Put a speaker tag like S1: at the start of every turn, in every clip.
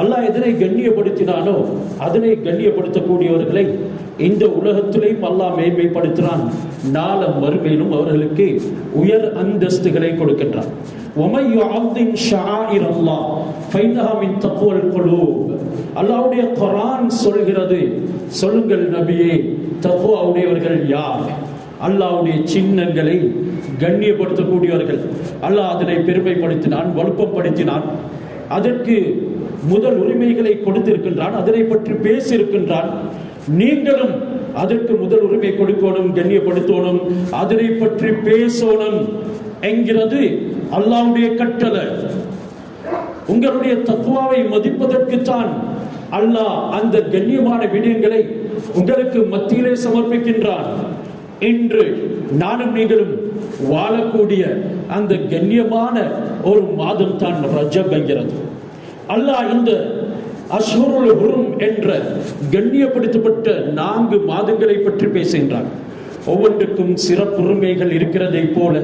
S1: அல்லாஹ் எதனை கண்ணியப்படுத்தினானோ அதனை கண்ணியப்படுத்தக்கூடியவர்களை இந்த உலகத்திலேயும் அல்லாஹ் மேன்மைப்படுத்தினான் நாளம் மறுமையிலும் அவர்களுக்கு உயர் அந்தஸ்துகளை கொடுக்கின்றான். அல்லாவுடைய குரான் சொல்கிறது சொல்லுங்கள் நபியே தக்குவாவுடையவர்கள் யார்? அல்லாவுடைய சின்னங்களை கண்ணியப்படுத்தக்கூடியவர்கள். அல்லாஹ் அதனை பெருமைப்படுத்தினான் வலுப்பப்படுத்தினான். அதற்கு முதல் உரிமைகளை கொடுத்திருக்கின்றான் அதனை பற்றி பேசியிருக்கின்றான். நீங்களும் அதற்கு முதல் உரிமை கொடுக்கணும் கண்ணியப்படுத்தணும் அதனை பற்றி பேசணும் என்கிறது அல்லாவுடைய கட்டளை. உங்களுடைய தத்துவாவை மதிப்பதற்குத்தான் அல்லாஹ் அந்த கண்ணியமான விடயங்களை உங்களுக்கு மத்தியிலே சமர்ப்பிக்கின்றான். இன்று நானும் நீங்களும் வாழக்கூடிய அந்த கண்ணியமான ஒரு மாதம் தான் ரஜப் என்கிறது. அல்லாஹ் இந்த அஷ்ஹருல் ஹுரும் என்ற கண்ணியப்படுத்தப்பட்ட நான்கு மாதங்களை பற்றி பேசுகின்றான். ஒவ்வொன்றுக்கும் சிறப்பு உரிமைகள் இருக்கிறதை போல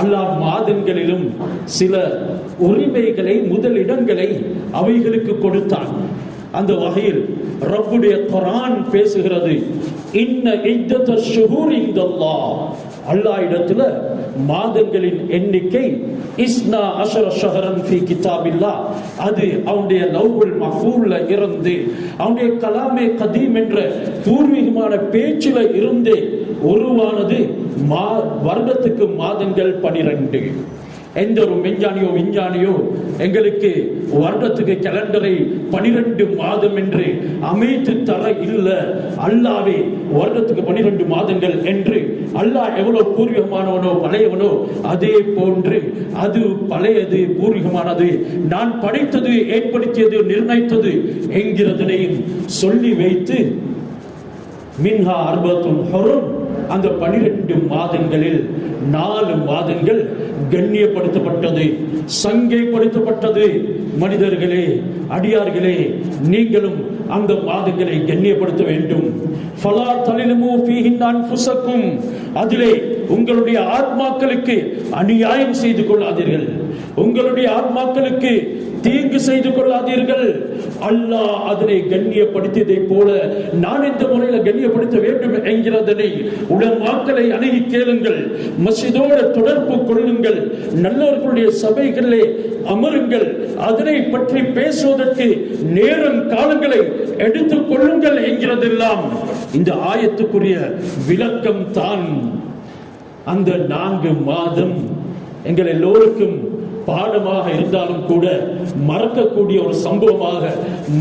S1: அல்லாஹ் மாதங்களிலும் சில உரிமைகளை முதலிடங்களை அவைகளுக்கு கொடுத்தான். அந்த வகையில் ரப்புடைய குரான் பேசுகிறது இன்ன இத்தத்த ஷுஹூர் இந்தல்லாஹ். அல்லாஹ் இடத்துல மாதங்களின் எண்ணிக்கை இஸ்னா அஷர ஷஹரன் ஃபி கிதாபில்லா. அது அவனுடைய லவ்வுல் மஃபூல்ல இருந்து அவனுடைய கலாமே கதீம் என்ற பூர்வீகமான பேச்சில இருந்தே உருவானது மா வருடத்துக்கு மாதங்கள் பனிரெண்டு. எந்த ஒரு மெஞ்ஞானியோ விஞ்ஞானியோ எங்களுக்கு வருடத்துக்கு கேலண்டரை பனிரெண்டு மாதம் என்று அமைத்து தர இல்ல. அல்லாவே வருடத்துக்கு பனிரெண்டு மாதங்கள் என்று அல்லாஹ் எவ்வளவு பூர்வீகமானவனோ பழையவனோ அதே போன்று அது பழையது பூர்வீகமானது. நான் படைத்தது ஏற்படுத்தியது நிர்ணயித்தது என்கிறதனையும் சொல்லி வைத்து மின்ஹா அர்பத்தும் ஹொரும். அந்த பனிரெண்டு மாதங்களில் நாலு மாதங்கள் கண்ணியப்படுத்தப்பட்டது சங்கைப்படுத்தப்பட்டது. மனிதர்களே அடியார்களே நீங்களும் அந்த மாதங்களை கண்ணியப்படுத்த வேண்டும். அதிலே உங்களுடைய ஆத்மாக்களுக்கு அநியாயம் செய்து கொள்ளாதீர்கள். உங்களுடைய ஆத்மாக்களுக்கு தீங்கு செய்து கொள்ளாதீர்கள். அல்லாஹ் அதனை கண்ணியப்படுத்தியதை போல நான் இந்த முறையில கண்ணியப்படுத்த வேண்டும் என்கிறதனை உலமாக்களை அணுகி கேளுங்கள். மசிதோட தொடர்பு கொள்ளுங்கள். நல்லவர்களுடைய சபைகளிலே அமருங்கள். அதனை பற்றி பேசுவதற்கு நேரம் காலங்களை எடுத்துக் கொள்ளுங்கள் என்கிறதெல்லாம் இந்த ஆயத்துக்குரிய விளக்கம் தான் அந்த நான்கு மாதம் எங்கள் எல்லோருக்கும் பாடமாக இருந்தாலும் கூட மறக்கக்கூடிய ஒரு சம்பவமாக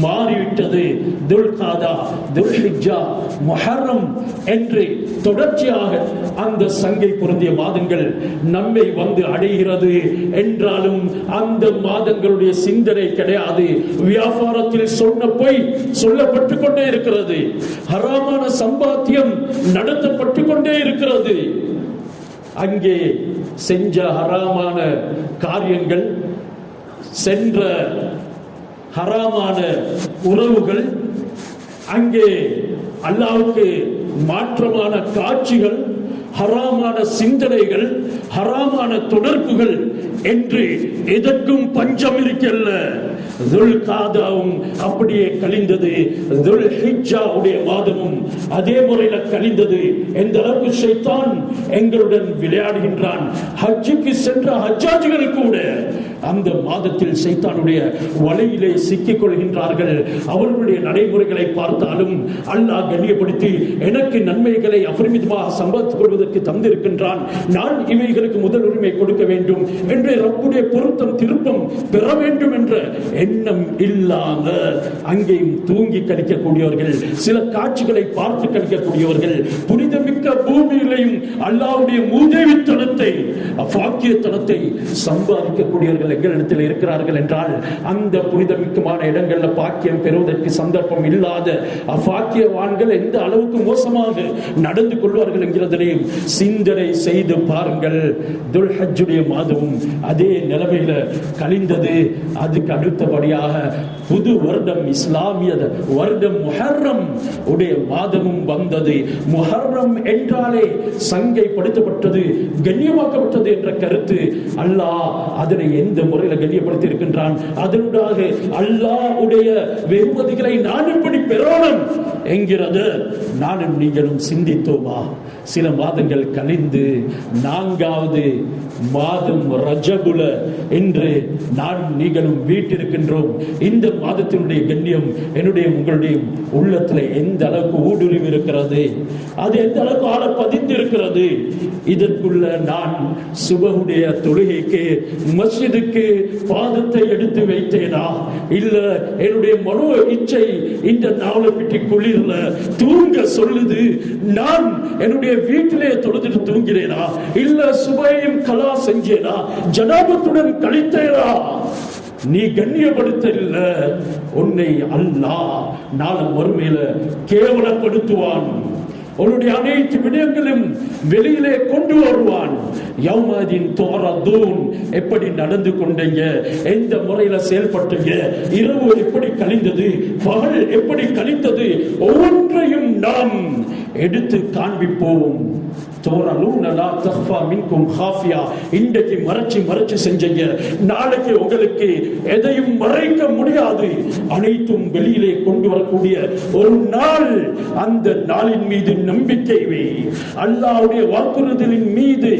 S1: மாறிவிட்டது. துல்காதா துல்ஹிஜா முஹர்ரம் என்று தொடர்ச்சியாக அந்த சங்கை பொருந்திய மாதங்கள் நம்மை வந்து அடைகிறது. என்றாலும் அந்த மாதங்களுடைய சிந்தனை கிடையாது. வியாபாரத்தில் சொன்ன போய் சொல்லப்பட்டு கொண்டே இருக்கிறது. ஹராமான சம்பாத்தியம் நடத்தப்பட்டு கொண்டே இருக்கிறது. அங்கே செஞ்ச ஹராமான காரியங்கள் சென்ற ஹராமான உறவுகள் அங்கே அல்லாவுக்கு மாற்றமான காட்சிகள் ஹராமான சிந்தனைகள் ஹராமான தொடர்புகள் என்று எதற்கும் பஞ்சம் இருக்கல்ல. துல்காதாவும் அப்படியே கழிந்தது. துல் ஹிஜாவுடைய மாதமும் அதே முறையில கழிந்தது. எந்த அளவுக்கு ஷைத்தான் எங்களுடன் விளையாடுகின்றான். ஹஜ்ஜுக்கு சென்ற ஹஜ்ஜாஜிகள் கூட அந்த மாதத்தில் சைத்தானுடைய வலையிலே சிக்கிக் கொள்கின்றார்கள் அவர்களுடைய நடைமுறைகளை பார்த்தாலும் அல்லாஹ் கண்ணியப்படுத்தி எனக்கு நன்மைகளை அபரிமிதமாக சம்பாதித்துக் கொள்வதற்கு தந்திருக்கின்றான். நான் இவைகளுக்கு முதல் உரிமை கொடுக்க வேண்டும் என்று ரப்புடைய பொருத்தம் திருப்பம் பெற வேண்டும் என்ற எண்ணம் இல்லாம அங்கேயும் தூங்கி கழிக்கக்கூடியவர்கள் சில காட்சிகளை பார்த்து கழிக்கக்கூடியவர்கள் புனிதமிக்க பூமியிலையும் அல்லாவுடைய மூதேவித்தனத்தை அப்பாக்கியத்தனத்தை சம்பாதிக்கக்கூடியவர்கள் எங்களிடத்தில் இருக்கிறார்கள் என்றால் அந்த புனிதமிக்கமான இடங்களில் பாக்கியம் பெறுவதற்கு சந்தர்ப்பம் இல்லாத அபாக்கியவான்கள் எந்த அளவுக்கு மோசமாக நடந்து கொள்வார்கள் என்கிறதனையும் சிந்தனை செய்து பாருங்கள். துல்ஹஜுடைய மாதமும் அதே நிலைமையில கழிந்தது. அதுக்கு அடுத்தபடியாக புது வருடம் இஸ்லாமிய வருடம் முஹர்ரம். உடைய மாதமும் வந்தது. முஹர்ரம் என்றாலே சங்கைப்படுத்தப்பட்டது கண்ணியமாக்கப்பட்டது என்ற கருத்து. அல்லாஹ் அதனை எந்த முறையில் முறையில கண்ணியப்படுத்தி இருக்கின்றான் அதனுடாக அல்லாஹ்வுடைய வெகுமதிகளை நான் எப்படி பெறணும் என்கிறது. நானும் நீங்களும் சிந்தித்தோமா? சில மாதங்கள் கழிந்து நான்காவது மாதம் ரஜகுல என்று நான் நீங்களும் வீட்டிருக்கின்றோம். இந்த மாதத்தினுடைய கண்ணியம் என்னுடைய உங்களுடைய உள்ளத்துல எந்த அளவுக்கு ஊடுருவி இருக்கிறது? அது எந்த அளவுக்கு ஆள பதிந்து இருக்கிறது இதற்குள்ள நான் சுபகுடைய தொழுகைக்கு மஸ்ஜிதுக்கு பாதத்தை எடுத்து வைத்தேனா? இல்ல என்னுடைய மனோ இச்சை இந்த நாவலை பற்றி குளிர்ல தூங்க சொல்லுது நான் என்னுடைய வீட்டிலே தொழுதுட்டு தூங்கினேனா? இல்ல சுபையும் கலா செஞ்சேனா? ஜனாபத்துடன் கழித்தேனா நீ கண்ணியப்படுத்த இல்ல உன்னை அல்லாஹ் நாளை மறுமையில கேவலப்படுத்துவான். உன்னுடைய அனைத்து விடயங்களும் வெளியிலே கொண்டு வருவான். யௌமதின் தோரதூன் எப்படி நடந்து கொண்டீங்க? எந்த முறையில செயல்பட்டீங்க? இரவு எப்படி கழிந்தது? பகல் எப்படி கழிந்தது? ஒவ்வொன்றையும் நாம் எடுத்து காண்பிப்போம். இன்றைக்கு மறைச்சு மறைச்சு செஞ்சீங்க. நாளைக்கு உங்களுக்கு எதையும் மறைக்க முடியாது. அனைத்தும் வெளியிலே கொண்டு வரக்கூடிய ஒரு நாள் அந்த நாளின் மீது நம்பிக்கை வை. அல்லாவுடைய வாக்குறுதலின் மீது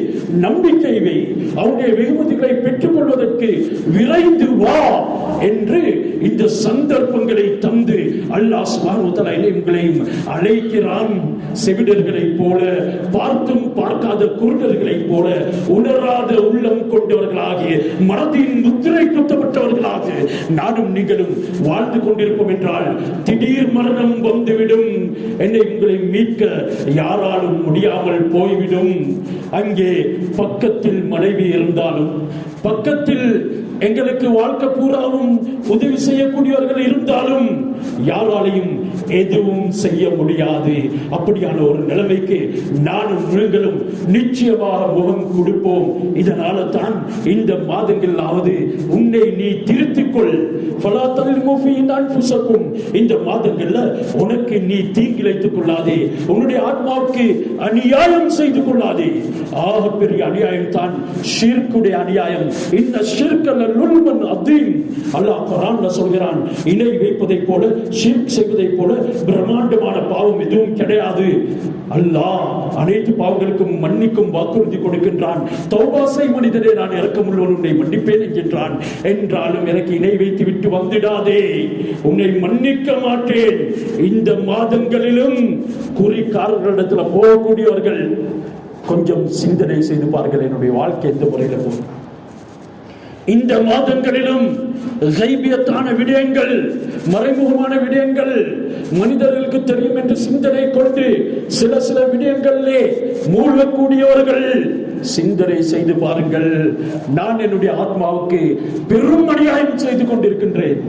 S1: நம்பிக்கை வை. அவருடைய வெகுமதிகளை பெற்றுக் கொள்வதற்கு விரைந்து வா என்று இந்த சந்தர்ப்பங்களை தந்து அல்லாஹ் சுப்ஹானஹு உங்களையும் அழைக்கிறான். செவிடர்களைப் போல பார்த்தும் பார்க்காத குருடர்களைப் போல உணராத உள்ளம் கொண்டவர்களாகிய மனதின் முத்திரை குத்தப்பட்டவர்களாக நானும் நீங்களும் வாழ்ந்து கொண்டிருப்போம் என்றால் திடீர் மரணம் வந்துவிடும். என்னை உங்களை மீட்க யாராலும் முடியாமல் போய்விடும். அங்கே பக்கத்தில் மனைவி இருந்தாலும் பக்கத்தில் எங்களுக்கு வாழ்க்கை பூராவும் உதவி செய்யக்கூடியவர்கள் இருந்தாலும் யாராலையும் எதுவும் செய்ய முடியாது. அப்படியான ஒரு நிலைமைக்கு நானும் நீங்களும் நிச்சயமாக முகம் கொடுப்போம். இதனால தான் இந்த மாதங்களாவது உன்னை நீ திருத்திக் கொள் ஃபலா தலிமு இந்த மாதங்கள்ல உனக்கு நீ தீங்கிழைத்துக் கொள்ளாதே. உன்னுடைய ஆத்மாவுக்கு அநியாயம் செய்து கொள்ளாதே. ஆக பெரிய அநியாயம் தான் ஷீர்க்குடைய அநியாயம். இந்த ஷிர்கல்ல லுல்மன் அதீம் அல்லாஹ் குரான்ல சொல்கிறான் இணை வைப்பதை போல ஷிர்க் செய்வதை போல பிரம்மாண்டமான பாவம் எதுவும் கிடையாது. அல்லாஹ் அனைத்து பாவங்களுக்கும் மன்னிக்கும் வாக்குறுதி கொடுக்கின்றான். தௌபாசை மனிதனே நான் இறக்கம் உள்ளவனுடைய மன்னிப்பேன் என்கின்றான். என்றாலும் எனக்கு இணை வைத்து விட்டு வந்துடாதே. உன்னை மன்னிக்க மாட்டேன். இந்த மாதங்களிலும் குறிக்காரர்களிடத்துல போகக்கூடியவர்கள் கொஞ்சம் சிந்தனை செய்து பாருங்கள் என்னுடைய வாழ்க்கை எந்த முறையில் போகும் இந்த மாதங்களிலும் கைபியத்தான விடயங்கள் மறைமுகமான விடயங்கள் மனிதர்களுக்கு தெரியும் என்று சிந்தனை கொண்டு சில சில விடயங்களிலே மூழ்கக்கூடியவர்கள். சிந்தனை செய்து பாருங்கள். நான் என்னுடைய ஆத்மாவுக்கு பெரும் அநியாயம் செய்து கொண்டிருக்கின்றேன்.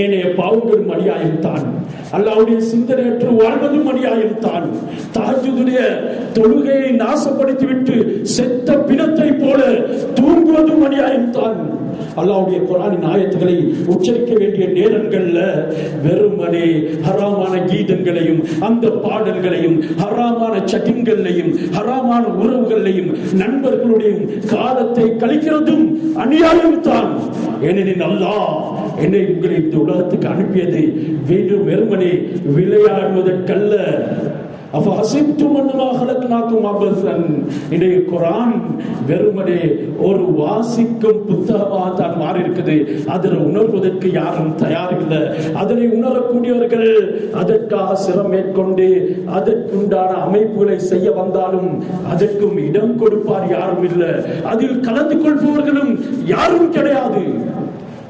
S1: ஏனைய பாவங்களும் அநியாயம் தான் அல்லாவுடைய சிந்தனையற்று வாழ்வதும் அநியாயம் தான். தாஜுடைய தொழுகையை நாசப்படுத்திவிட்டு செத்த பிணத்தை போல தூங்குவதும் அநியாயம் தான். அல்லாவுடைய குரானின் ஆயத்துகளை உச்சரிக்க வேண்டிய நேரங்கள்ல வெறுமனே ஹராமான கீதங்களையும் அந்த பாடல்களையும் ஹராமான சட்டிங்களையும் ஹராமான உறவுகளையும் நண்பர்களுடையும் காலத்தை கழிக்கிறதும் அநியாயம் தான். ஏனெனில் அல்லாஹ் என்னை உங்களை இந்த உலகத்துக்கு அனுப்பியது வெறும் வெறுமனே விளையாடுவதற்கல்ல. அஃபஹசிப்தும் அசிப்தும் மன்னமாகலக்குனாக்கும் அபசன் இன்றைய குரான் வெறுமனே ஒரு வாசிக்கும் புத்தகமாக தான் மாறி இருக்குது அதில் உணர்வதற்கு யாரும் தயார் இல்லை அதனை உணரக்கூடியவர்கள் அதற்காக சிரம் மேற்கொண்டு அதற்குண்டான அமைப்புகளை செய்ய வந்தாலும் அதற்கும் இடம் கொடுப்பார் யாரும் இல்லை. அதில் கலந்து கொள்பவர்களும் யாரும் கிடையாது.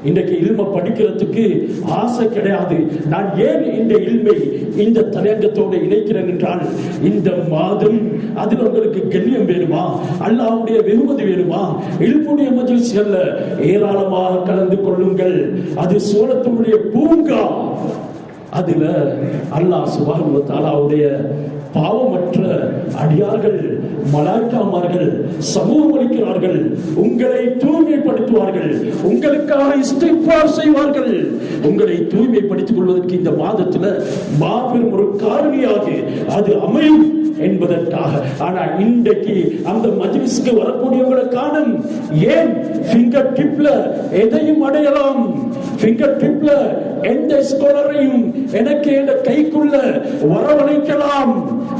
S1: இன்றைக்கு இல்மை படிக்கிறதுக்கு ஆசை கிடையாது. நான் ஏன் இந்த இல்மை இந்த தலையங்கத்தோடு இணைக்கிறேன் என்றால் இந்த மாதம் அதில் உங்களுக்கு கண்ணியம் வேணுமா? அல்லாவுடைய வெகுமதி வேணுமா? இல்முடைய மஜில்ஸ்கள்ல ஏராளமாக கலந்து கொள்ளுங்கள். அது சோழத்தினுடைய பூங்கா. அதுல அல்லாஹ் சுபான் தாலாவுடைய பாவமற்ற அடியார்கள் மலாய்க்காமார்கள் சமூகம் அளிக்கிறார்கள் உங்களை தூய்மைப்படுத்துவார்கள் உங்களுக்காக இஸ்திஃபார் செய்வார்கள். உங்களை தூய்மைப்படுத்திக் கொள்வதற்கு இந்த மாதத்துல மாபெரும் ஒரு காரணியாக அது அமையும் என்பதற்காக. ஆனா இன்றைக்கு அந்த மஜ்லிஸ்க்கு வரக்கூடியவங்களை காணும். ஏன்? பிங்கர் டிப்ல எதையும் அடையலாம். ஃபிங்கர் டிப்ல எந்த ஸ்காலரையும் எனக்கு எந்த கைக்குள்ள வரவழைக்கலாம்.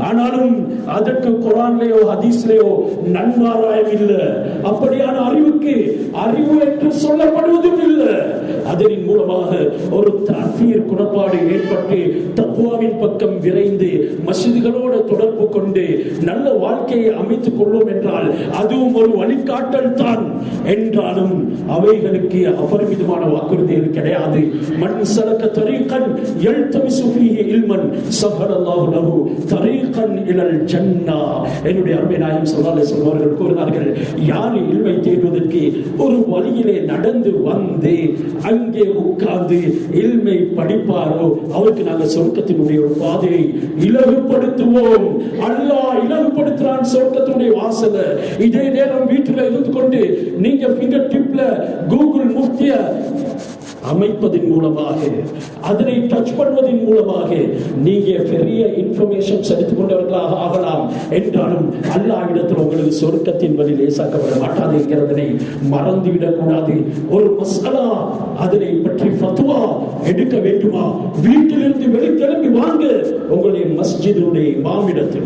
S1: ஆனாலும் அதற்கு குரான்லயோ ஹதீஸ்லயோ நன்மாராயம் இல்ல அப்படியான அறிவுக்கு அறிவு என்று சொல்லப்படுவதும் இல்லை அதனின் மூலமாக ஒரு தசீர் குணப்பாடு ஏற்பட்டு தக்குவாவின் பக்கம் விரைந்து மசிதிகளோடு தொடர்பு கொண்டு நல்ல வாழ்க்கையை அமைத்துக் கொள்வோம் என்றால் அதுவும் ஒரு வழிகாட்டல் தான். என்றாலும் அவைகளுக்கு அபரிமிதமான வாக்குறுதிகள் கிடையாது. மண் சலக்க தரீகன் எழுத்தமிசு ஃபீஹி என்னுடைய அருமை நாயம் அவர்கள் கூறினார்கள் யார் இல்மை தேடுவதற்கு ஒரு வழியிலே நடந்து வந்து அங்கே உட்கார்ந்து இல்மை படிப்பாரோ அவருக்கு நாங்கள் சொர்க்கத்தினுடைய ஒரு பாதையை இலகுப்படுத்துவோம். அல்லாஹ் இலகுப்படுத்துறான் சொர்க்கத்தினுடைய வாசல. இதே நேரம் வீட்டில் இருந்து கொண்டு நீங்க ஃபிங்கர் டிப்ல கூகுள் முஃப்திய அமைப்பதன் மூலமாக அதனை டச் பண்ணுவதன் மூலமாக நீங்க பெரிய இன்ஃபர்மேஷன் செலுத்திக் கொண்டவர்களாக ஆகலாம் என்றாலும் அல்லாஹ் இடத்தில் உங்களுக்கு சொர்க்கத்தின் வழி லேசாக்கப்பட மாட்டாது என்கிறதனை மறந்துவிடக் கூடாது. ஒரு மசாலா அதனை பற்றி ஃபத்வா எடுக்க வேண்டுமா? வீட்டிலிருந்து வெளிக்கிளம்பி வாங்க உங்களுடைய மஸ்ஜிதுடைய மாமிடத்தில்.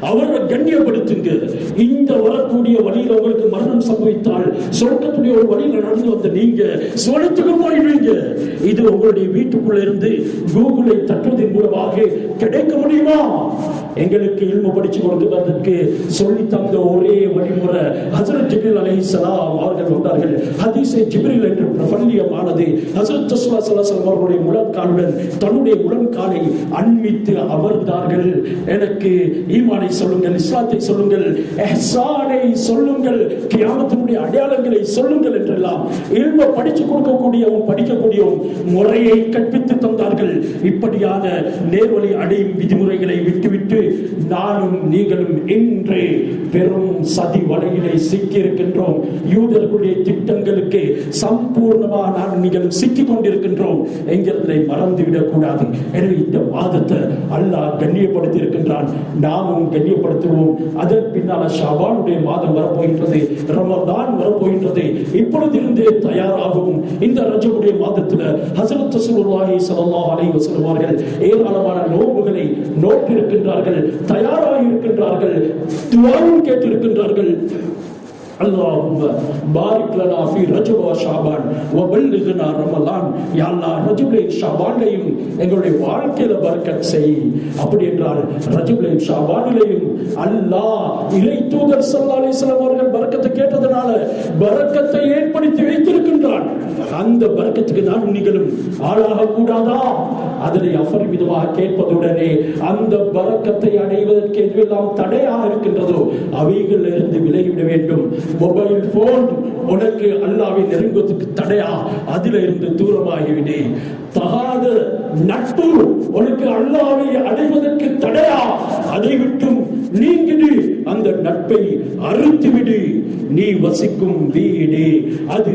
S1: அவரை கண்ணியப்படுத்துங்க. இந்த வரக்கூடிய வழியில் உங்களுக்கு மரணம் சம்பவித்தால் சொர்க்கத்துடைய ஒரு வழியில் நடந்து வந்த நீங்க சுவனத்துக்கு செய்வீங்க இது உங்களுடைய வீட்டுக்குள்ள இருந்து கூகுளை தட்டுவதன் மூலமாக கிடைக்க முடியுமா? எங்களுக்கு இல்மு படிச்சு கொடுக்கிறதுக்கு சொல்லி தந்த ஒரே வழிமுறை. ஹசரத் ஜிபிரில் அலி சலாம் அவர்கள் வந்தார்கள். ஹதீஸை ஜிபிரில் என்று பிரபல்யமானது ஹசரத் தஸ்வா சலாசலம் அவர்களுடைய முழங்காலுடன் தன்னுடைய முழங்காலை அண்மித்து அமர்ந்தார்கள். எனக்கு ஈமானை சொல்லுங்கள் இஸ்லாத்தை சொல்லுங்கள் எஹ்சானை சொல்லுங்கள் கியாமத்தினுடைய அடையாளங்களை சொல்லுங்கள் என்றெல்லாம் இல்ம படிச்சு கொடுக்கக்கூடிய உன் படிக்கக்கூடிய முறையை கற்பித்து தந்தார்கள். இப்படியான நேர்வழி அடையும் விதிமுறைகளை விட்டுவிட்டு நானும் நீங்களும் இன்று பெரும் சதி வலையிலே சிக்கியிருக்கின்றோம். யூதர்களுடைய திட்டங்களுக்கு சம்பூர்ணமாக நான் நீங்களும் சிக்கிக் கொண்டிருக்கின்றோம். என்கிறதை மறந்துவிடக் கூடாது. எனவே இந்த மாதத்தை அல்லாஹ் கண்ணியப்படுத்தி இருக்கின்றான் நாமும் கண்ணியப்படுத்துவோம். அதன் பின்னால் ஷாபானுடைய மாதம் வரப்போகின்றது. ரமதான் வரப்போகின்றது. இப்பொழுதிருந்தே தயாராகவும் இந்த ரஜபுடைய மாதத்துல ஹசரத் ரசூலுல்லாஹி ஸல்லல்லாஹு அலைஹி வஸல்லம் அவர்கள் ஏராளமான நோன்புகளை நோக்கிருக்கின்றார்கள் தயாராக இருக்கின்றார்கள் துவாவும் கேட்டிருக்கின்றார்கள். اللهم بارك لنا في رجب وشعبان وبلغنا رمضان யா அல்லாஹ் ரஜபுலையும் ஷாபான்லையும் எங்களுடைய வாழ்க்கையில பரக்கத் செய் அப்படி என்றால் ரஜபுலையும் ஷாபானிலையும் அல்லாஹ் இறை தூதர் ஸல்லல்லாஹு அலைஹி வஸல்லம் அவர்கள் பரக்கத்தை கேட்டதனால பரக்கத்தை ஏற்படுத்தி வைத்திருக்கின்றான் அந்த பரக்கத்துக்கு நான் நீங்களும் ஆளாக கூடாதா அதனை அபரிமிதமாக கேட்பதுடனே அந்த பரக்கத்தை அடைவதற்கு எதுவெல்லாம் தடையாக இருக்கின்றதோ அவைகளில் இருந்து விலகிவிட வேண்டும் மொபைல் போன் உனக்கு அல்லாவை நெருங்குவதற்கு தடையா? அதில இருந்து தூரமாகிவிடு. தகாத நட்பு உனக்கு அல்லாவை அடைவதற்கு தடையா? அதை விட்டும் நீங்கிடு. அந்த நட்பை அறுத்துவிடு. நீ வசிக்கும் வீடு அது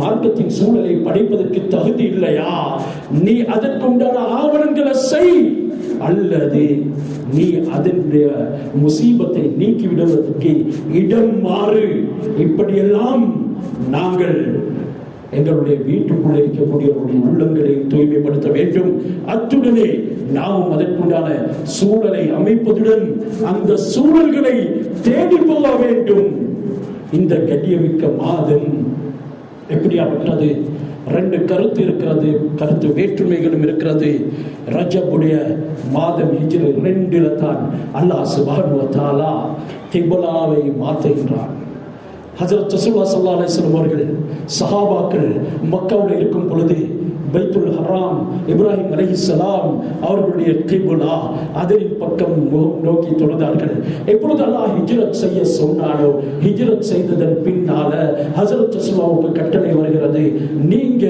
S1: மார்க்கத்தின் சூழலை படைப்பதற்கு தகுதி இல்லையா? நீ அதற்குண்டான ஆவணங்களை செய். அல்லது நீ அதனுடைய முசீபத்தை நீக்கிவிடுவதற்கு இடம் மாறு. இப்படியெல்லாம் நாங்கள் எங்களுடைய வீட்டுக்குள்ள இருக்கக்கூடியவருடைய உள்ளங்களை தூய்மைப்படுத்த வேண்டும். அத்துடனே நாமும் அதற்குண்டான சூழலை அமைப்பதுடன் அந்த சூழல்களை தேடி போக வேண்டும். இந்த கண்ணியமிக்க மாதம் எப்படியாப்பட்டது? ரெண்டு கருத்து இருக்கிறது கருத்து வேற்றுமைகளும் இருக்கிறது. ரஜபுடைய மாதம் ஹிஜ்ரு ரெண்டுல தான் அல்லாஹ் சுபானுவத்தாலா திபுலாவை தஆலா கிப்லாவை மாற்றுகின்றான். ஹஜரத் ரசூலுல்லாஹி அவர்கள் சஹாபாக்கள் மக்காவில் இருக்கும் பொழுது பைத்துல் ஹராம் இப்ராஹிம் அலைஹிஸ்ஸலாம் அவர்களுடைய கிபுலா அதரின் பக்கம் நோக்கி தொடர்ந்தார்கள் எப்பொழுது அல்லாஹ் ஹிஜ்ரத் செய்ய சொன்னாலோ ஹிஜ்ரத் செய்ததன் பின்னால் ஹசரத் அஸ்மாவுக்கு கட்டளை வருகிறது. நீங்க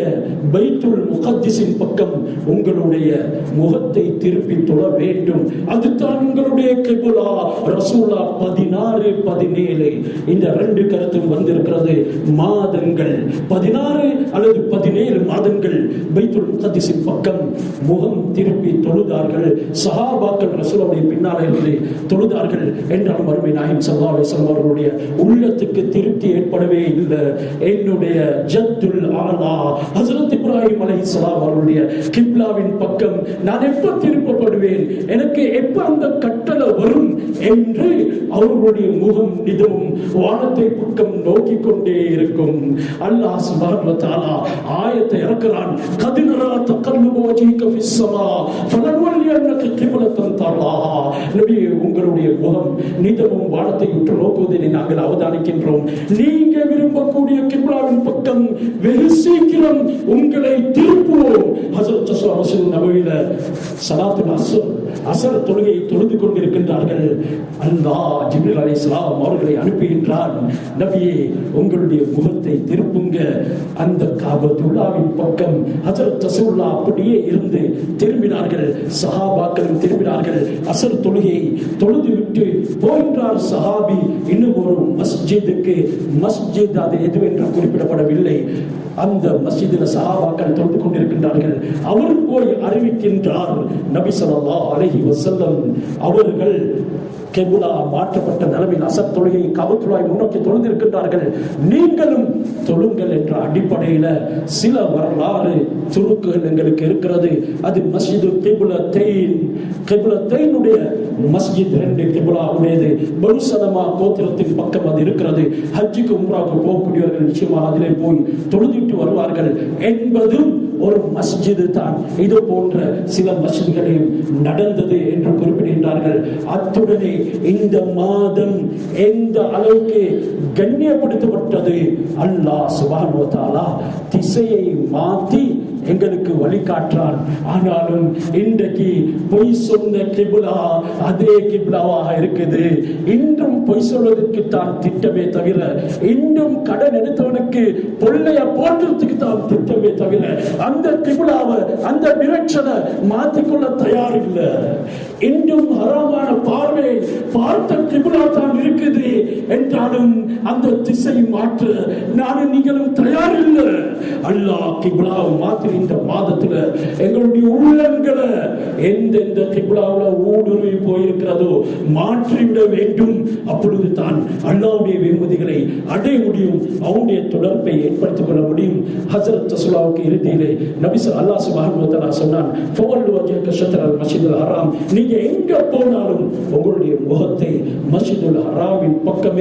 S1: பைத்துல் முகத்திசின் பக்கம் உங்களுடைய முகத்தை திருப்பி தொழ வேண்டும். அதுதான் உங்களுடைய கிபுலா. ரசூலா பதினாறு பதினேழு. இந்த ரெண்டு கருத்தும் வந்திருக்கிறது. மாதங்கள். பதினாறு அல்லது பதினேழு மாதங்கள் பைத்துல் முகத்திசின் பக்கம் முகம் திருப்பி தொழுதார்கள். சஹாபாக்கள் ரசூலுடைய பின்னாலே இருந்து தொழுதார்கள் என்றாலும் அருமை நாயின் சல்லா அலிஸ்லாம் அவர்களுடைய உள்ளத்துக்கு திருப்தி ஏற்படவே இல்லை என்னுடைய ஜத்துல் ஆலா ஹசரத் இப்ராஹிம் அலை இஸ்லாம் அவருடைய கிப்லாவின் பக்கம் நான் எப்ப திருப்பப்படுவேன்? எனக்கு எப்ப அந்த கட்டளை வரும் என்று அவர்களுடைய முகம் நிதமும் வானத்தை பக்கம் நோக்கி கொண்டே இருக்கும். அல்லாஹ் சுப்ஹானஹு வ ஆயத்தை இறக்குறான். கதினரா தக்கல்லுபு வஜீக ஃபிஸ் ஸமா ஃபலன்வல்லியன்னக கிப்லத்தன் தர்லாஹா நபியே உங்களுடைய முகம் நிதமும் வானத்தை உற்று நோக்குவதை நாங்கள் அவதானிக்கின்றோம். நீங்க விரும்பக்கூடிய கிப்லாவின் பக்கம் வெகு சீக்கிரம் உங்களை திருப்புவோம். ஹசரத் சஸ்வா மசூல் நபவியில அசர் தொழுகையை தொழுது கொண்டிருக்கின்றார்கள். அல்லாஹ் ஜிப்ரீல் இஸ்லாம் அவர்களை அனுப்புகின்றான். நபியே உங்களுடைய முகத்தை திருப்புங்க. அந்த காபத்துல்லாவின் பக்கம் ஹஜரத் தசூல்லா அப்படியே இருந்து திரும்பினார்கள். சஹாபாக்களும் திரும்பினார்கள். அசர் தொழுகையை தொழுது விட்டு போகின்றார் சஹாபி. இன்னும் ஒரு மஸ்ஜிதுக்கு மஸ்ஜித் அது எதுவென்று குறிப்பிடப்படவில்லை. அந்த மஸ்ஜிதில் சஹாபாக்கள் தொழுது கொண்டிருக்கின்றார்கள். அவர் போய் அறிவிக்கின்றார். நபி சொல்லா அலஹி வசல்லம் அவர்கள் கெபுலா மாற்றப்பட்ட நிலவில் அசத் தொழுகை கபத்துலாய் முன்னோக்கி தொழுந்திருக்கின்றார்கள். நீங்களும் தொழுங்கள் என்ற அடிப்படையில சில வரலாறு சுருக்குகள் எங்களுக்கு இருக்கிறது. அது மஸ்ஜிது கெபுல தெயின் கெபுல தெயினுடைய மஸ்ஜித் ரெண்டு கெபுலா உடையது பருசலமா கோத்திரத்தின் பக்கம் அது இருக்கிறது. ஹஜ்ஜுக்கு உம்ராவுக்கு போகக்கூடியவர்கள் நிச்சயமாக அதிலே போய் தொழுதிட்டு வருவார்கள். என்பதும் ஒரு மஸ்ஜிது தான் இது போன்ற சில மஸ்ஜிதுகளையும் நடந்து நடந்தது என்று குறிப்பிடுகின்றார்கள். அத்துடனே இந்த மாதம் எந்த அளவுக்கு கண்ணியப்படுத்தப்பட்டது? அல்லாஹ் சுபானுவத்தாலா திசையை மாற்றி எங்களுக்கு வழிகாற்றான் ஆனாலும் இன்றைக்கு பொய் சொன்ன கிபுலா அதே கிபுலாவாக இருக்குது. இந்த பொய் சொல்வதற்கு தான் திட்டமே தவிர இன்னும் கடன் எடுத்தவனுக்கு பொல்லைய போன்றதுக்கு தான் திட்டமே தவிர அந்த கிபுலாவை அந்த டிரெக்ஷனை மாற்றிக்கொள்ள தயார் இல்லை இன்னும் ஹராமான பார்வை பார்த்த திபுலா தான் இருக்குது. என்றாலும் அந்த திசையை மாற்ற நானும் நீங்களும் தயார் இல்லை அல்லாஹ் கிபுலாவை மாற்றி இந்த மாதத்துல எங்களுடைய உள்ளங்களை எந்தெந்த கிப்லாவுல ஊடுருவி போயிருக்கிறதோ மாற்றிவிட வேண்டும். அப்பொழுது தான் அல்லாவுடைய வெகுமதிகளை அடைய முடியும். அவனுடைய தொடர்பை ஏற்படுத்திக் கொள்ள முடியும். ஹசரத் தசுலாவுக்கு இறுதியிலே நபிஸ் அல்லாஹ் சுப்ஹானஹு சொன்னான் மசிதுல் ஹராம். நீங்க எங்க போனாலும் உங்களுடைய முகத்தை மசிதுல் ஹராமின் பக்கமே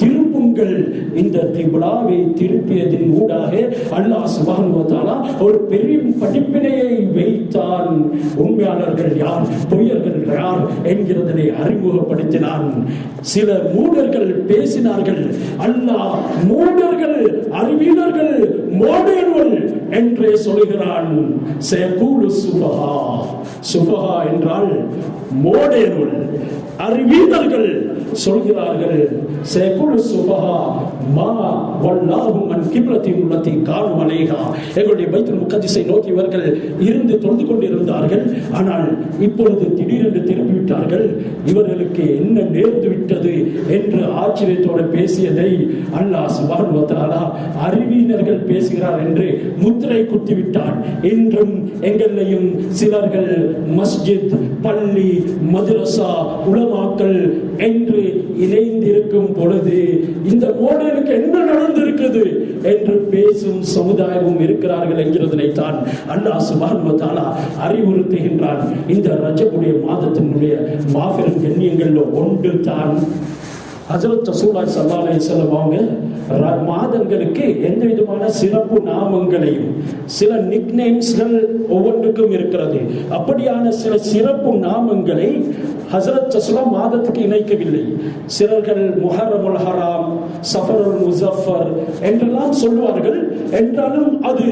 S1: திருப்புங்கள். இந்த கிப்லாவை திருப்பியதின் ஊடாக அல்லாஹ் சுப்ஹானஹு ஒரு பெரிய படிப்பினையை வைத்தான். உண்மையாளர்கள் யார் பொய்யர்கள் யார் என்கிறதனை அறிமுகப்படுத்தினான். சில மூடர்கள் பேசினார்கள் அல்லாஹ் மூடர்கள் அறிவியலர்கள் மோடர்கள் என்றே சொல்கிறான் சேகூலு சுபஹா. சுபஹா என்றால் மோடேர்கள் அறிவீதர்கள் சொல்கிறார்கள் சேகுல் சுபஹா மா கிப்லத்தின் உள்ளத்தை காணும் அலைகா எங்களுடைய பைத்தல் முக்கதிசை நோக்கி இவர்கள் இருந்து தொழுது கொண்டிருந்தார்கள். ஆனால் இப்பொழுது திடீரென்று திரும்பிவிட்டார்கள். இவர்களுக்கு என்ன நேர்ந்து விட்டது என்று ஆச்சரியத்தோடு பேசியதை அல்லாஹ் சுபான் வத்தாலா அறிவியினர்கள் பேசுகிறார் என்று முத்திரை குத்தி விட்டார் இன்றும் எங்களையும் சிலர்கள் மஸ்ஜித் பள்ளி மதுரசா உலக உலமாக்கள் என்று இணைந்திருக்கும் பொழுது இந்த மோடலுக்கு என்ன நடந்திருக்குது என்று பேசும் சமுதாயமும் இருக்கிறார்கள் என்கிறதனை தான் அல்லாஹ் சுபான் அறிவுறுத்துகின்றான். இந்த ரஜபுடைய மாதத்தினுடைய மாபெரும் கண்ணியங்களில் ஒன்று தான் ஹசரத் ரசூலாய் சல்லா செல்லம் அவங்க ர- மாதங்களுக்கு எந்த விதமான சிறப்பு நாமங்களையும் சில நிக்நேம்ஸ்கள் ஒவ்வொன்றுக்கும் இருக்கிறது. அப்படியான சில சிறப்பு நாமங்களை ஹசரத் ரசூலா மாதத்துக்கு இணைக்கவில்லை. சிலர்கள் முஹரமுல் ஹராம் சஃபருல் முசஃபர் என்றெல்லாம் சொல்வார்கள் என்றாலும் அது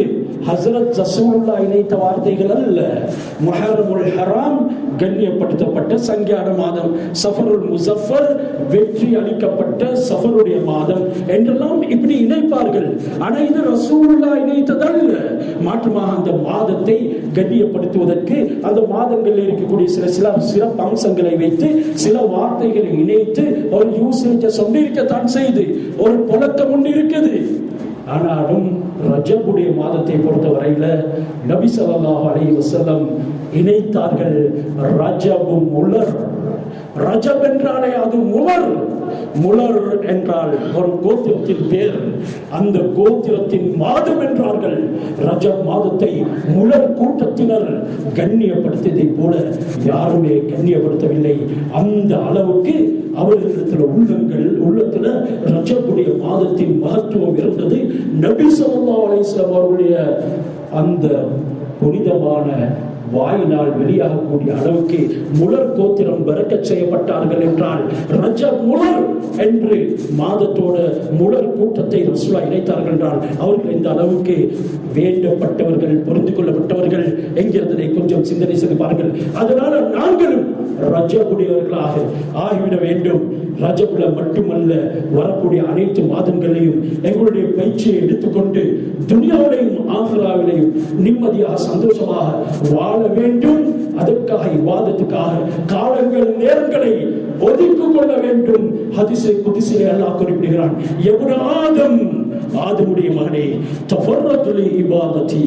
S1: ஹசரத் ரசூலுல்லா இணைத்த வார்த்தைகள் அல்ல. முஹரமுல் ஹராம் கண்ணியப்படுத்தப்பட்ட சங்கியான மாதம். சஃபருல் முசஃபர் வெற்றி அளிக்கப்பட்ட சஃபருடைய மாதம். என்றெல்லாம் இப்படி இணைப்பார்கள். ஆனா இது ரசூலுல்லா இணைத்ததல்ல. மாற்றமாக அந்த மாதத்தை கண்ணியப்படுத்துவதற்கு அந்த மாதங்களில் இருக்கக்கூடிய சில சில சிறப்பு அம்சங்களை வைத்து சில வார்த்தைகளை இணைத்து ஒரு யூசேஜ சொல்லியிருக்கத்தான் செய்து ஒரு புழக்கம் ஒன்று இருக்குது. ஆனாலும் ரஜபுடைய மாதத்தை பொறுத்தவரையில நபி சல்லாஹ் அலி வசல்லம் இணைத்தார்கள். ரஜபும் முலர் ரஜப் என்றாலே அது முலர் முலர் என்றால் ஒரு கோத்திரத்தின் பேர். அந்த கோத்திரத்தின் மாதம் என்றார்கள். ரஜப் மாதத்தை முலர் கூட்டத்தினர் கண்ணியப்படுத்தியதை போல யாருமே கண்ணியப்படுத்தவில்லை. அந்த அளவுக்கு அவர்களிடத்தில் உள்ளங்கள் உள்ளத்துல ரஜப்புடைய மாதத்தின் மகத்துவம் இருந்தது. நபி ஸல்லல்லாஹு அலிஸ்லாம் அவருடைய அந்த புனிதமான வாயினால் வெளியாகக்கூடிய அளவுக்கு முலர் கோத்திரம் விறக்க செய்யப்பட்டார்கள் என்றால் ரஜ முலர் என்று மாதத்தோட முலர் கூட்டத்தை ரசுலா இணைத்தார்கள் என்றால் அவர்கள் இந்த அளவுக்கு வேண்டப்பட்டவர்கள் புரிந்து கொள்ளப்பட்டவர்கள் என்கிறதை கொஞ்சம் சிந்தனை செய்து பாருங்கள். அதனால நாங்களும் ரஜபுடையவர்களாக ஆகிவிட வேண்டும். ரஜகுல மட்டுமல்ல வரக்கூடிய அனைத்து மாதங்களையும் எங்களுடைய பயிற்சியை எடுத்துக்கொண்டு துனியாவிலையும் ஆசிராவிலையும் நிம்மதியாக சந்தோஷமாக வாழ வாழ வேண்டும். அதற்காக இவ்வாதத்துக்காக காலங்கள் நேரங்களை ஒதுக்கிக் கொள்ள வேண்டும். ஹதிசை குதிசை அல்லாஹ் குறிப்பிடுகிறான். எவ்வளவு ஆதம் ஆதமுடைய மகனே தஃபர்ரத்துலி இபாதத்தி.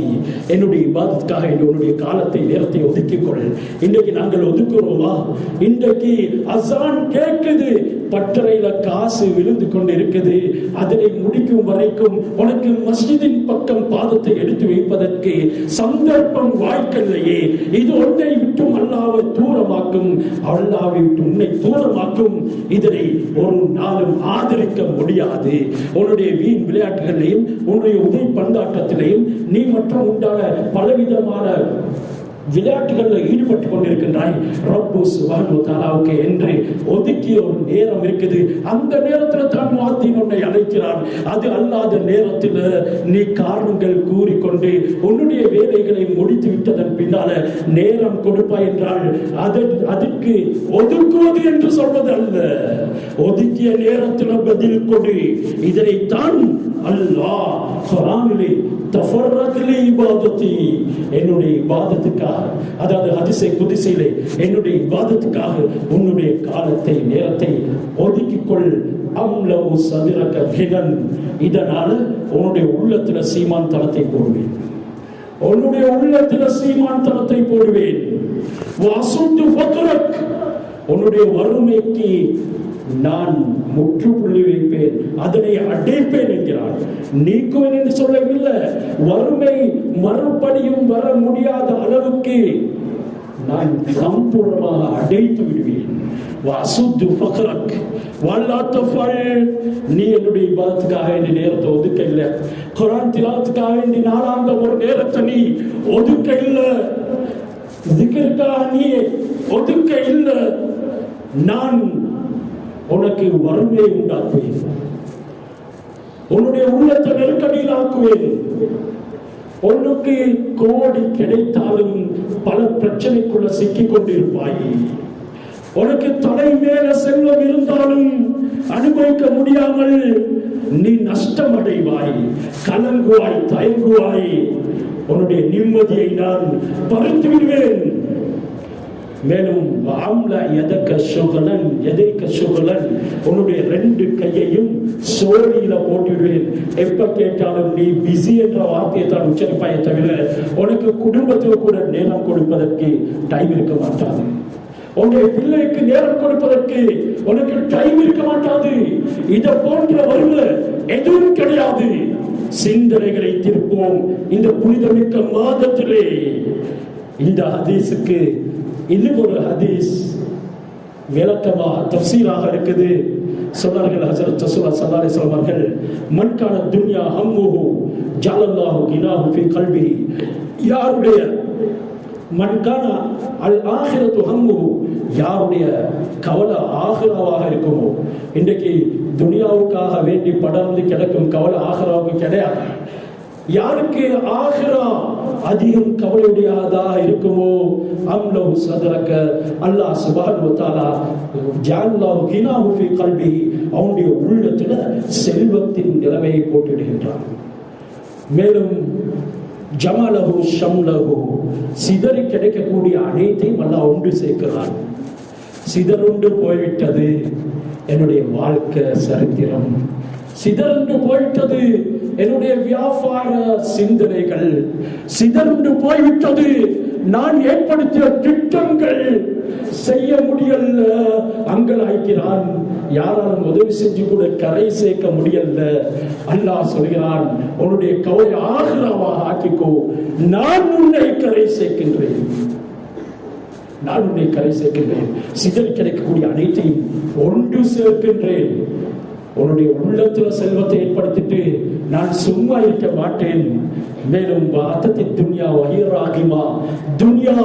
S1: என்னுடைய இபாதத்துக்காக என்னுடைய காலத்தை நேரத்தை ஒதுக்கிக் கொள். இன்றைக்கு நாங்கள் ஒதுக்குறோமா? இன்றைக்கு அசான் கேட்குது. பட்டறையில காசு விழுந்து கொண்டு இருக்குது அதனை முடிக்கும் வரைக்கும் உனக்கு மஸ்ஜிதின் பக்கம் பாதத்தை எடுத்து வைப்பதற்கு சந்தர்ப்பம் வாய்க்கல்லையே. இது ஒன்றை விட்டும் அல்லாவை தூரமாக்கும். அல்லாவை விட்டு உன்னை தூரமாக்கும். இதனை ஒரு நாளும் ஆதரிக்க முடியாது. உன்னுடைய வீண் விளையாட்டுகளையும் உன்னுடைய உதவி பந்தாட்டத்திலையும் நீ மற்றும் உண்டான பலவிதமான விளையாட்டுகளில் ஈடுபட்டு கொண்டிருக்கின்றாய். ரப்பு சுபானு தாலாவுக்கு என்று ஒதுக்கிய ஒரு நேரம் இருக்குது. அந்த நேரத்தில் தான் வாத்தின் உன்னை அழைக்கிறான். அது அல்லாத நேரத்தில் நீ காரணங்கள் கூறிக்கொண்டு உன்னுடைய வேலைகளை முடித்து விட்டதன் பின்னால நேரம் கொடுப்பாய் என்றால் அது அதற்கு ஒதுக்குவது என்று சொல்வது அல்ல. ஒதுக்கிய நேரத்தில் பதில் கொடு. இதனைத்தான் அல்லாஹ் குரானிலே தஃபர்ரத்லி இபாதத்தி. என்னுடைய இபாதத்துக்காக சொன்னார் அதாவது அதிசை குதிசையிலே என்னுடைய விவாதத்துக்காக உன்னுடைய காலத்தை நேரத்தை ஒதுக்கிக்கொள். அம்லவு சதுரக பிகன் இதனால உன்னுடைய உள்ளத்துல சீமான் தளத்தை போடுவேன். உன்னுடைய உள்ளத்துல சீமான் தளத்தை போடுவேன். வாசுட்டு உன்னுடைய வறுமைக்கு நான் முற்றுப்புள்ளி வைப்பேன் அதனை அடைப்பேன் என்கிறான் நீக்குவேன் என்று சொல்லவில்லை. வறுமை மறுபடியும் வர முடியாத அளவுக்கு நான் சம்பூர்ணமாக அடைத்து விடுவேன். வாசுத்து பகரக் வல்லா நீ என்னுடைய இபாதத்துக்காக வேண்டிய நேரத்தை ஒதுக்க இல்லை குரான் திலாத்துக்காக வேண்டிய நாளாந்த ஒரு நேரத்தை நீ ஒதுக்க இல்லை இதுக்கிற்காக நீ ஒதுக்க இல்லை நான் உனக்கு வறுமையை உண்டாக்குவேன். உன்னுடைய உள்ளத்தை நெருக்கடியில் ஆக்குவேன் உனக்கு கோடி கிடைத்தாலும் பல பிரச்சனைக்குள்ள சிக்கிக் கொண்டிருப்பாய் உனக்கு தலை மேல செல்வம் இருந்தாலும் அனுபவிக்க முடியாமல் நீ நஷ்டம் அடைவாய் கலங்குவாய் தயங்குவாய். உன்னுடைய நிம்மதியை நான் பறித்து விடுவேன் மேலும் ஆம்ல எதக்க சுகலன் எதைக்க சுகலன் உன்னுடைய ரெண்டு கையையும் சோழியில போட்டுடுவேன். எப்ப கேட்டாலும் நீ பிஸி என்ற வார்த்தையை தான் உச்சரிப்பாயை தவிர உனக்கு குடும்பத்துக்கு கூட நேரம் கொடுப்பதற்கு டைம் இருக்க மாட்டாது. உன்னுடைய பிள்ளைக்கு நேரம் கொடுப்பதற்கு உனக்கு டைம் இருக்க மாட்டாது. இதை போன்ற வறுமை எதுவும் கிடையாது. சிந்தனைகளை திருப்போம் இந்த புனிதமிக்க மாதத்திலே. இந்த ஹதீஸுக்கு இது ஒரு ஹதீஸ் விளக்கமாக தப்சீராக இருக்குது. சொன்னார்கள் ஹசரத் ரசூலா ஸல்லல்லாஹு சொல்வார்கள் மண்கான துன்யா ஹம்முஹு ஜாலல்லாஹு கினாஹு ஃபி கல்பி யாருடைய மண்கான அல் ஆஹிரத்து ஹம்முஹு யாருடைய கவலை ஆஹிராவாக இருக்குமோ? இன்றைக்கு துனியாவுக்காக வேண்டி படர்ந்து கிடக்கும் கவலை ஆஹிராவுக்கு கிடையாது? யாருக்கு ஆகிறா அதிகம் கவலையுடையதா இருக்குமோ? அம்லவு சதரக்க அல்லாஹ் சுபானு தாலா ஜான்லாஹு கினாஹு ஃபீ கல்பி அவனுடைய உள்ளத்துல செல்வத்தின் நிலைமையை போட்டிடுகின்றான். மேலும் ஜமலகு ஷம்லகு சிதறி கிடைக்கக்கூடிய அனைத்தையும் அல்லாஹ் ஒன்று சேர்க்கிறான். சிதறுண்டு போய்விட்டது என்னுடைய வாழ்க்கை சரித்திரம். சிதறண்டு போயிட்டது என்னுடைய வியாபார சிந்தனைகள் சிதறந்து போய்விட்டது. நான் ஏற்படுத்திய திட்டங்கள் செய்ய முடியல அங்கலாய்க்கிறான் யாராலும் உதவி செஞ்சு கூட கரை சேர்க்க முடியல அல்லாஹ் சொல்கிறான் உன்னுடைய கவலை ஆகிரமாக ஆக்கிக்கோ. நான் உன்னை கரை சேர்க்கின்றேன். நான் உன்னை கரை சேர்க்கின்றேன். சிதறி கிடைக்கக்கூடிய அனைத்தையும் ஒன்று சேர்க்கின்றேன். உன்னுடைய உள்ளத்துல செல்வத்தை ஏற்படுத்திட்டு நான் சும்மா இருக்க மாட்டேன். மேலும் வாத்தத்தை துன்யா வகிராகிமா துன்யா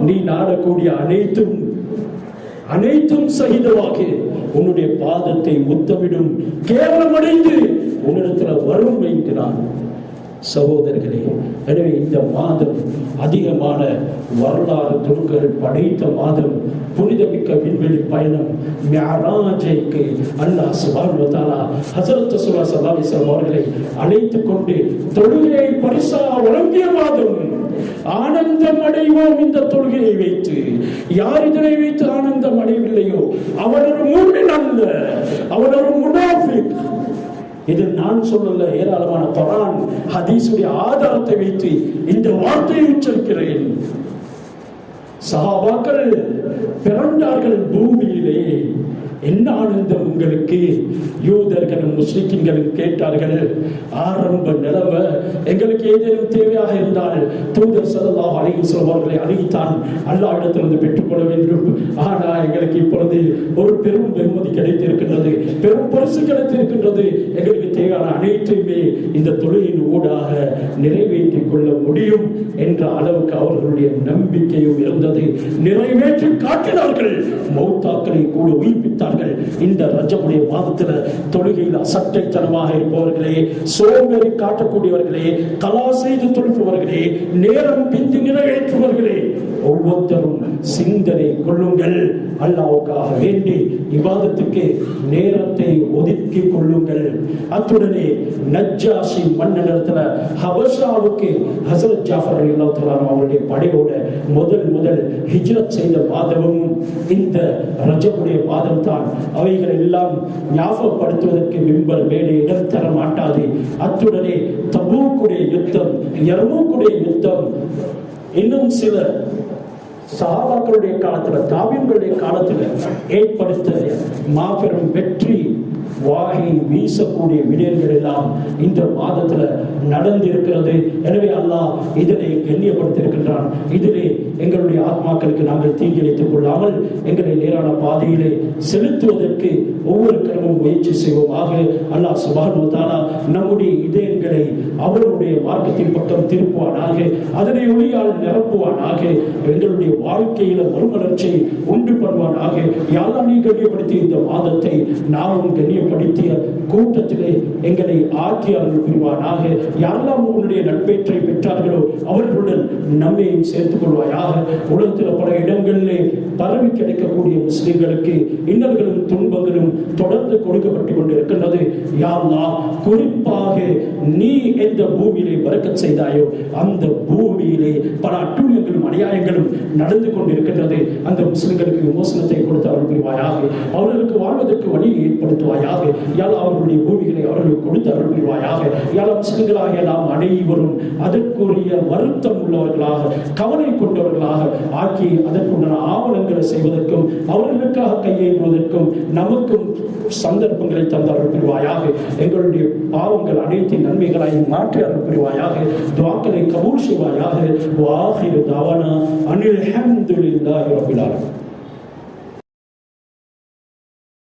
S1: நீ நாடக்கூடிய அனைத்தும் அனைத்தும் சகிதமாக உன்னுடைய பாதத்தை முத்தமிடும் கேவலமடைந்து உன்னிடத்துல வரும் என்கிறான் சகோதரர்களே எனவே இந்த மாதம் அதிகமான வரலாறு துணுக்கள் படைத்த மாதம் புனிதமிக்க விண்வெளி பயணம். மியராஜைக்கு அல்லாஹ் சுபான் ஹசரத் சுல்லா சல்லாஹிஸ்லாம் அவர்களை அழைத்து கொண்டு தொழுகையை பரிசா வழங்கிய மாதம் ஆனந்தம் அடைவோம் இந்த தொழுகையை வைத்து. யார் இதனை வைத்து ஆனந்தம் அடையவில்லையோ? அவர் ஒரு மூமின் அல்ல. அவர் ஒரு முனாஃபிக். இது நான் சொல்லல ஏராளமான குரான் ஹதீஸுடைய ஆதாரத்தை வைத்து இந்த வார்த்தையை உச்சரிக்கிறேன். சஹாபாக்கள் பிறந்தார்கள் பூமியிலே. என்ன ஆனந்தம் உங்களுக்கு? யூதர்களும் முஸ்லிம்களும் கேட்டார்கள் ஆரம்ப நிலைமை எங்களுக்கு ஏதேனும் தேவையாக இருந்தால் தூதர் சல்லல்லாஹு அழகி சொல்வார்களை அவர்களை அல்லா அல்லாஹ் இடத்திலிருந்து பெற்றுக்கொள்ள வேண்டும். ஆனால் எங்களுக்கு இப்பொழுது ஒரு பெரும் வெகுமதி கிடைத்திருக்கின்றது பெரும் பரிசு கிடைத்திருக்கின்றது. எங்களுக்கு தேவையான அனைத்தையுமே இந்த தொழிலின் ஊடாக நிறைவேற்றிக் கொள்ள முடியும் என்ற அளவுக்கு அவர்களுடைய நம்பிக்கையும் இருந்தது. நிறைவேற்றி காட்டினார்கள். மௌத்தாக்களை கூட உயிர்ப்பித்தார்கள் இந்த ரஜமுடைய மாதத்தில் தொழுகையில் அசட்டைத்தனமாக இருப்பவர்களே சோம்பேறி காட்டக்கூடியவர்களே கலா செய்து தொழுப்பவர்களே நேரம் பிந்து நிறைவேற்றுவர்களே ஒவ்வொருத்தரும் சிந்தனை கொள்ளுங்கள் அல்லாவுக்காக வேண்டி விவாதத்துக்கு நேரத்தை ஒதுக்கி கொள்ளுங்கள். அத்துடனே நஜ்ஜாசி மன்னனிடத்துல ஹபஷாவுக்கு ஹசரத் ஜாஃபர் அலி அவருடைய படையோட முதல் முதல் ஹிஜ்ரத் செய்த மாதமும் இந்த ரஜவுடைய மாதம் தான் அவைகள் எல்லாம் ஞாபகப்படுத்துவதற்கு மிம்பர் மேலே இடம் தர மாட்டாது. அத்துடனே தபூக்குடைய யுத்தம் யர்மூக்குடைய யுத்தம் இன்னும் சில சஹாபாக்களுடைய காலத்துல காவியங்களுடைய காலத்துல ஏற்படுத்த மாபெரும் வெற்றி வாகை வீசக்கூடிய விடயங்கள் எல்லாம் இந்த மாதத்துல நடந்திருக்கிறது. எனவே அல்லாஹ் இதனை கண்ணியப்படுத்தியிருக்கின்றான். இதிலே எங்களுடைய ஆத்மாக்களுக்கு நாங்கள் தீங்கிழைத்துக் கொள்ளாமல் எங்களை நேரான பாதையிலே செலுத்துவதற்கு ஒவ்வொரு கிரமும் முயற்சி ஆக அல்லாஹ் சுபானு தானா நம்முடைய இதயங்களை அவருடைய மார்க்கத்தின் பக்கம் திருப்புவானாக அதனை ஒளியால் நிரப்புவானாக எங்களுடைய வாழ்க்கையில மறுமலர்ச்சி உண்டு பண்ணுவானாக. யாரா நீ கண்ணியப்படுத்திய இந்த மாதத்தை நாமும் கண்ணியப்படுத்திய கூட்டத்திலே எங்களை ஆக்கி அருள் புரிவானாக. யாரெல்லாம் உன்னுடைய நட்பேற்றை பெற்றார்களோ அவர்களுடன் நம்மையும் சேர்த்துக் கொள்வாயாக. உலகத்தில் பல இடங்களிலே பரவி கிடைக்கக்கூடிய முஸ்லிம்களுக்கு இன்னல்களும் துன்பங்களும் தொடர்ந்து கொடுக்கப்பட்டு கொண்டு இருக்கின்றது யாருலா குறிப்பாக நீ எந்த பூமியிலே பறக்கச் செய்தாயோ அந்த பூமியிலே பல அட்டுழியங்களும் அநியாயங்களும் நடந்து கொண்டிருக்கின்றது. அந்த முஸ்லிம்களுக்கு விமோசனத்தை கொடுத்து அருள் புரிவாயாக அவர்களுக்கு வாழ்வதற்கு வழி ஏற்படுத்துவாயாக யால் அவர்களுடைய பூமிகளை அவர்களுக்கு கொடுத்து அருள் புரிவாயாக யால் முஸ்லிம்களாக நாம் அனைவரும் அதற்குரிய வருத்தம் உள்ளவர்களாக கவலை கொண்டவர்களாக ஆக்கி அதற்குண்டான ஆவணங்களை செய்வதற்கும் அவர்களுக்காக கையேறுவதற்கும் நமக்கும் சந்தர்ப்பங்களை தந்து அருள்புரிவாயாக எங்களுடைய பாவங்கள் அனைத்து நன்மைகளையும் மாற்றி அருள்புரிவாயாக துவாக்களை கபூல் செய்வாயாக. வாஹிரு தாவனா. அனில் ஹம்துலில்லாஹி ரபில் ஆலமீன்.